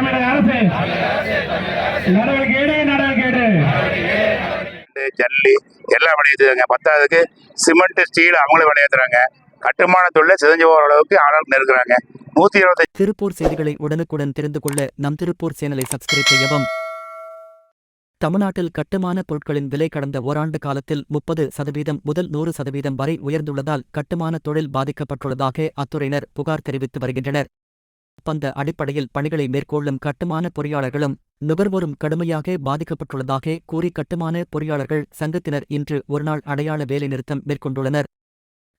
தமிழக அரசு. நடவடிக்கை எடு நடவடிக்கை எடு ஜல்லி எல்லாம் விளையுதுங்க பத்தாவதுக்கு சிமெண்ட் ஸ்டீல் அவங்களும் விளையாடுறாங்க. கட்டுமான தொழில சிதைஞ்சு போகிற அளவுக்கு ஆளாள் இருக்கிறாங்க நூற்றி இருபத்தி திருப்பூர் செய்திகளை உடனுக்குடன் தெரிந்து கொள்ள நம் திருப்பூர் சேனலை சப்ஸ்கிரைப் செய்யவும். தமிழ்நாட்டில் கட்டுமான பொருட்களின் விலை கடந்த ஓராண்டு காலத்தில் முப்பது சதவீதம் முதல் நூறு சதவீதம் வரை உயர்ந்துள்ளதால் கட்டுமான தொழில் பாதிக்கப்பட்டுள்ளதாக அத்துறையினர் புகார் தெரிவித்து வருகின்றனர். ஒப்பந்த அடிப்படையில் பணிகளை மேற்கொள்ளும் கட்டுமான பொறியாளர்களும் நுகர்வோரும் கடுமையாக பாதிக்கப்பட்டுள்ளதாக கூறி கட்டுமான பொறியாளர்கள் சங்கத்தினர் இன்று ஒருநாள் அடையாள வேலைநிறுத்தம் மேற்கொண்டுள்ளனர்.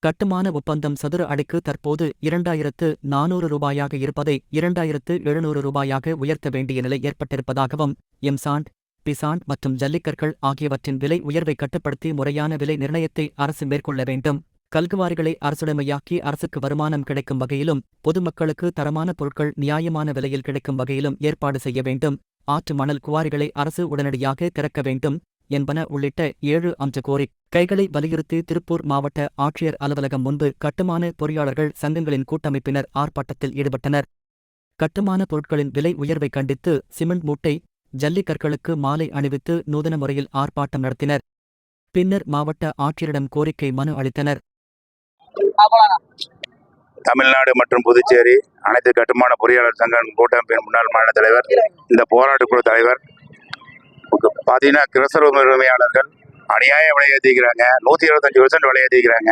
கட்டுமான ஒப்பந்தம் சதுர அடிக்கு தற்போது இரண்டாயிரத்து நானூறு ரூபாயாக இருப்பதை இரண்டாயிரத்து எழுநூறு ரூபாயாக உயர்த்த வேண்டிய நிலை ஏற்பட்டிருப்பதாகவும் எம்சாண்ட் பிசாண்ட் மற்றும் ஜல்லிக்கற்கள் ஆகியவற்றின் விலை உயர்வை கட்டுப்படுத்தி முறையான விலை நிர்ணயத்தை அரசு மேற்கொள்ள வேண்டும். கல்குவாரிகளை அரசுடைமையாக்கி அரசுக்கு வருமானம் கிடைக்கும் வகையிலும் பொதுமக்களுக்கு தரமான பொருட்கள் நியாயமான விலையில் கிடைக்கும் வகையிலும் ஏற்பாடு செய்ய வேண்டும். ஆற்று மணல் குவாரிகளை அரசு உடனடியாக திறக்க வேண்டும் என்பன உள்ளிட்ட ஏழு அம்ச கோரிக்கைகளை வலியுறுத்தி திருப்பூர் மாவட்ட ஆட்சியர் அலுவலகம் முன்பு கட்டுமான பொறியாளர்கள் சங்கங்களின் கூட்டமைப்பினர் ஆர்ப்பாட்டத்தில் ஈடுபட்டனர். கட்டுமான பொருட்களின் விலை உயர்வை கண்டித்து சிமெண்ட் மூட்டை ஜல்லிக்கற்களுக்கு மாலை அணிவித்து நூதன முறையில் ஆர்ப்பாட்டம் நடத்தினர். பின்னர் மாவட்ட ஆட்சியரிடம் கோரிக்கை மனு அளித்தனர். தமிழ்நாடு மற்றும் புதுச்சேரி அனைத்து கட்டுமான பொறியாளர் சங்க கூட்டமைப்பின் முன்னாள் மாநில தலைவர் இந்த போராட்ட குழு தலைவர் பார்த்தீங்கன்னா கிரசர் உரிமையாளர்கள் அநியாய விலையேற்றிக்கிறாங்க நூற்றி இருபத்தஞ்சு பர்சன்ட் விலையேற்றிக்கிறாங்க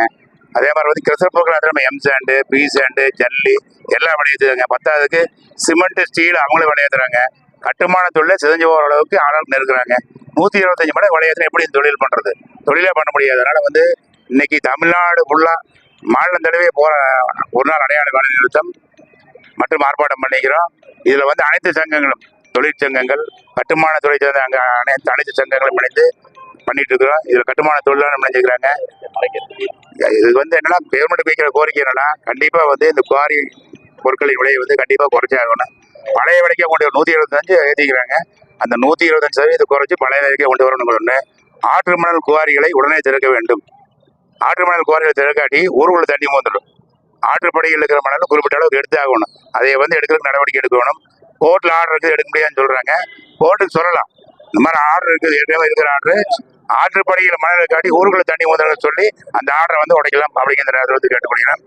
அதே மாதிரி வந்து கிரசர் பொருட்கள் நம்ம எம் சாண்டு பி சாண்டு ஜல்லி எல்லாம் விளையாடுறாங்க பத்தாவதுக்கு சிமெண்ட் ஸ்டீல் அவங்களும் விளையாடுறாங்க கட்டுமான தொழிலை சிதஞ்சு போகிற அளவுக்கு ஆளால் இருக்கிறாங்க நூற்றி இருபத்தஞ்சு மடங்கு விளையாடுற எப்படி இந்த தொழில் பண்ணுறது தொழிலே பண்ண முடியாது. அதனால் வந்து இன்னைக்கு தமிழ்நாடு ஃபுல்லாக மாநிலம் தடவை போகிற ஒரு நாள் அடையாள வேலை நிறுத்தம் மற்றும் ஆர்ப்பாட்டம் பண்ணிக்கிறோம். இதில் வந்து அனைத்து சங்கங்களும் தொழிற்சங்கங்கள் கட்டுமான துறை சேர்ந்த அங்கே அனைத்து அனைத்து சங்கங்களும் இணைந்து பண்ணிட்டு இருக்கிறோம். இதில் கட்டுமான தொழிலாளர் இணைஞ்சிக்கிறாங்க இது வந்து என்னன்னா கவர்மெண்ட் வைக்கிற கோரிக்கை என்னன்னா கண்டிப்பாக வந்து இந்த குவாரி பொருட்களின் விலையை வந்து கண்டிப்பாக குறைச்சாகணும் பழைய விலைக்கே கொண்டு வர நூற்றி இருபத்தஞ்சு ஏற்றிக்கிறாங்க அந்த நூற்றி இருபத்தஞ்சு சதவீதம் குறைச்சி பழைய விலைக்கே கொண்டு வரணும் ஒன்று ஆற்று மணல் குவாரிகளை உடனே திறக்க வேண்டும். ஆற்று மணல் குவாரியில் திறக்காட்டி ஊருக்குள்ள தண்ணி மோந்துடும். ஆற்றுப்படையில் இருக்கிற மணல் குறிப்பிட்ட அளவுக்கு எடுத்து ஆகணும். அதை வந்து எடுக்கிறதுக்கு நடவடிக்கை எடுக்கணும். கோர்ட்டில் ஆர்டர் இருக்குது எடுக்க முடியாதுன்னு சொல்கிறாங்க கோர்ட்டுக்கு சொல்லலாம். இந்த மாதிரி ஆர்டர் இருக்குது ஏற்கனவே இருக்கிற ஆர்டர் ஆற்றுப்படையில் மணல் காட்டி ஊருக்குள்ள தண்ணி மோதுறதுன்னு சொல்லி அந்த ஆர்டரை வந்து உடைக்கலாம். அப்படிங்கிற நேரத்தில் வந்து கேட்டுக்கொள்கிறேன்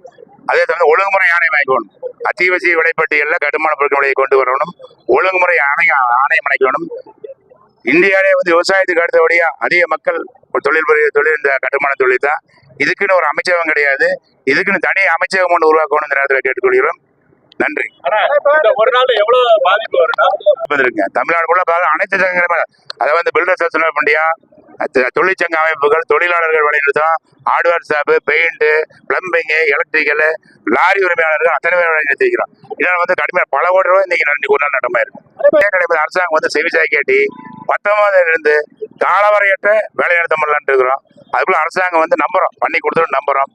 அதே தவிர ஒழுங்குமுறை ஆணை வாங்கிக்கணும் அத்தியாவசிய விலைப்பட்டியலில் கட்டுமான பொருட்கள் கொண்டு வரணும். ஒழுங்குமுறை ஆணையம் ஆணையம் அமைக்கணும் இந்தியாவிலே வந்து விவசாயத்துக்கு அடுத்தபடியா அதிக மக்கள் ஒரு தொழில் புரிய தொழில் இந்த கட்டுமான தொழில் தான். இதுக்குன்னு ஒரு அமைச்சகம் கிடையாது. இதுக்குன்னு தனி அமைச்சகம் ஒன்று உருவாக்கணும் இந்த நேரத்தில் கேட்டுக்கொள்கிறோம். நன்றி. ஒரு நாள் எவ்வளவு பாதிப்பு வரும்னா? இருங்க தமிழ்நாடு பார்க்க அனைத்து சங்கங்களுமே அதாவது இந்தியா த- தொழிற்சங்க அமைப்புகள் தொழிலாளர்கள் வேலைநிறுத்தம் hardware shop paint plumbing electrical lorry உரிமையாளர்கள் அத்தனை பேர் வேலை நிறுத்திக்கிறோம் இதனால் வந்து கடுமையாக பல கோடி ரூபாய் இன்னைக்கு இன்னைக்கு ஒரு நாள் நடமா இருக்கு ஏன் கிடையாது அரசாங்கம் வந்து செவிசாய் கேட்டி பத்தொன்பதுல இருந்து காலவரையற்ற வேலை நிறுத்தம் பண்ணலான்ட்டு இருக்கிறோம். அதுக்குள்ள அரசாங்கம் வந்து நம்புறோம். பண்ணி கொடுத்துரும் நம்புறோம்.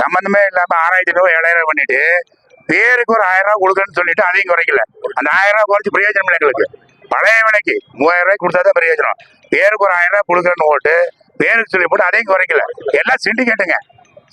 சம்பந்தமே இல்லாம ஆறாயிரத்தி ரூபாய் ஏழாயிரம் பண்ணிட்டு பேருக்கு ஒரு ஆயிரம் ரூபாய் கொடுக்கணும்னு சொல்லிட்டு அதையும் குறைக்கல. அந்த ஆயிரம் ரூபாய் குறைச்சு பிரயோஜனம் எங்களுக்கு. பழைய விலைக்கு மூவாயிரம் ரூபாய் கொடுத்தா தான் பிரயோஜனம் பேருக்கு ஒரு ஆயிரம் ரூபாய் கொடுக்குறேன்னு ஓட்டு பேருக்கு சொல்லி போட்டு அதையும் குறைக்கல. எல்லாம் சிண்டிகேட்டுங்க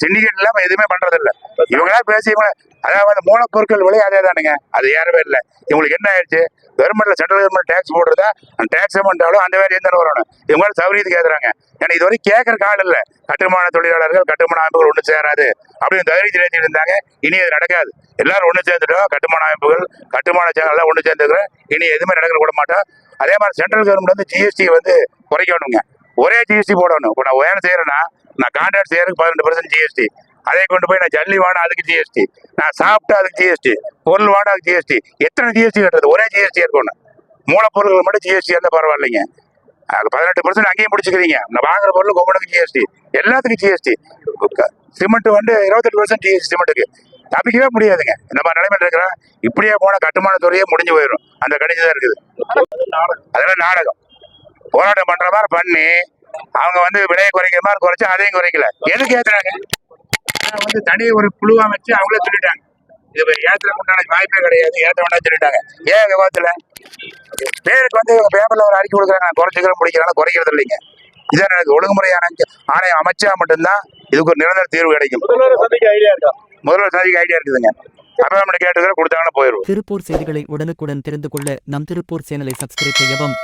சிண்டிகேட் இல்லாம எதுவுமே பண்றது இல்ல இவங்களா பேசி இவங்க அதாவது மூலப்பொருட்கள் விலை அதே தானுங்க. அது ஏறவே இல்லை. இவங்களுக்கு என்ன ஆயிடுச்சு? கவர்மெண்ட்ல சென்ட்ரல் கவர்மெண்ட் டேக்ஸ் போடுறதா? அந்த டேக்ஸ் அமௌண்ட்டாலும் அந்த வேலை எந்த வரணும். இவங்க சௌரியத்துக்கு ஏதுறாங்க ஏன்னா இது வரைக்கும் கேட்கற கால் இல்ல. கட்டுமான தொழிலாளர்கள் கட்டுமான அமைப்புகள் ஒன்று சேராது. அப்படின்னு தைரியத்தில் ஏற்றிட்டு இருந்தாங்க. இனி அது நடக்காது. எல்லாரும் ஒன்று சேர்ந்துட்டோம். கட்டுமான அமைப்புகள் கட்டுமான சேனல் எல்லாம் ஒன்று சேர்ந்துக்கிறோம். இனி எதுவுமே நடக்க விட மாட்டோம். அதே மாதிரி சென்ட்ரல் கவர்மெண்ட் வந்து ஜிஎஸ்டி வந்து குறைக்கணுங்க. ஒரே ஜிஎஸ்டி போடணும். இப்போ நான் வேலை செய்யறேன்னா நான் கான்ட்ராக்ட் செய்யறதுக்கு பதினெட்டு பர்சன்ட் ஜிஎஸ்டி அதை கொண்டு போய் நான் ஜல்லி வாடா அதுக்கு ஜிஎஸ்டி நான் சாப்பிட்டா அதுக்கு ஜிஎஸ்டி பொருள் வாடா அதுக்கு ஜிஎஸ்டி எத்தனை ஜிஎஸ்டி கட்டுறது ஒரே ஜிஎஸ்டி இருக்கணும் மூலப்பொருட்கள் மட்டும் ஜிஎஸ்டி இருந்தால் பரவாயில்லைங்க அது பதினெட்டு பர்சன்ட் அங்கேயும் பிடிச்சிக்கிறீங்க நான் வாங்குற பொருள் கொம்பனுக்கு ஜிஎஸ்டி எல்லாத்துக்கும் ஜிஎஸ்டி சிமெண்ட் வந்து இருபத்தெட்டு பர்சன்ட் ஜிஎஸ்டி சிமெண்ட்டுக்கு தப்பிக்கவே முடியாதுங்க இந்த மாதிரி நிலைமையில் இருக்கிறோம் இப்படியே போனால் கட்டுமான துறையே முடிஞ்சு போயிடும் அந்த கணிச்சு தான் இருக்குது அதெல்லாம் நாடகம் போராட்டம் பண்ணுற மாதிரி பண்ணி அவங்க வந்து விலையை குறைக்கிற மாதிரி குறைச்சு அதையும் குறைக்கல. எதுக்கு ஏத்துறாங்க? வந்து தனி ஒரு குழுவா வச்சு அவங்களே சொல்லிட்டாங்க. இது ஏத்துல உண்டான வாய்ப்பே கிடையாது. ஏத்த வேண்டாம் சொல்லிட்டாங்க. ஏன் விவாதத்துல? பேருக்கு வந்து இவங்க பேப்பர்ல ஒரு அறிக்கை கொடுக்குறாங்க. நான் குறைச்சிக்கிறேன் பிடிக்கிறாங்க குறைக்கிறது இல்லைங்க. இதான் எனக்கு ஒழுங்குமுறையான ஆணையம் அமைச்சா மட்டும்தான் இதுக்கு ஒரு நிரந்தர தீர்வு கிடைக்கும். முதல்வர் சாதிக்கு ஐடியா இருக்குதுங்க. அப்பாயின்மெண்ட் கேட்டுக்கிற கொடுத்தாங்கன்னா போயிடுவோம் திருப்பூர் செய்திகளை உடனுக்குடன் தெரிந்து கொள்ள நம் திருப்பூர் சேனலை சப்ஸ்கிரைப் செய்யவும்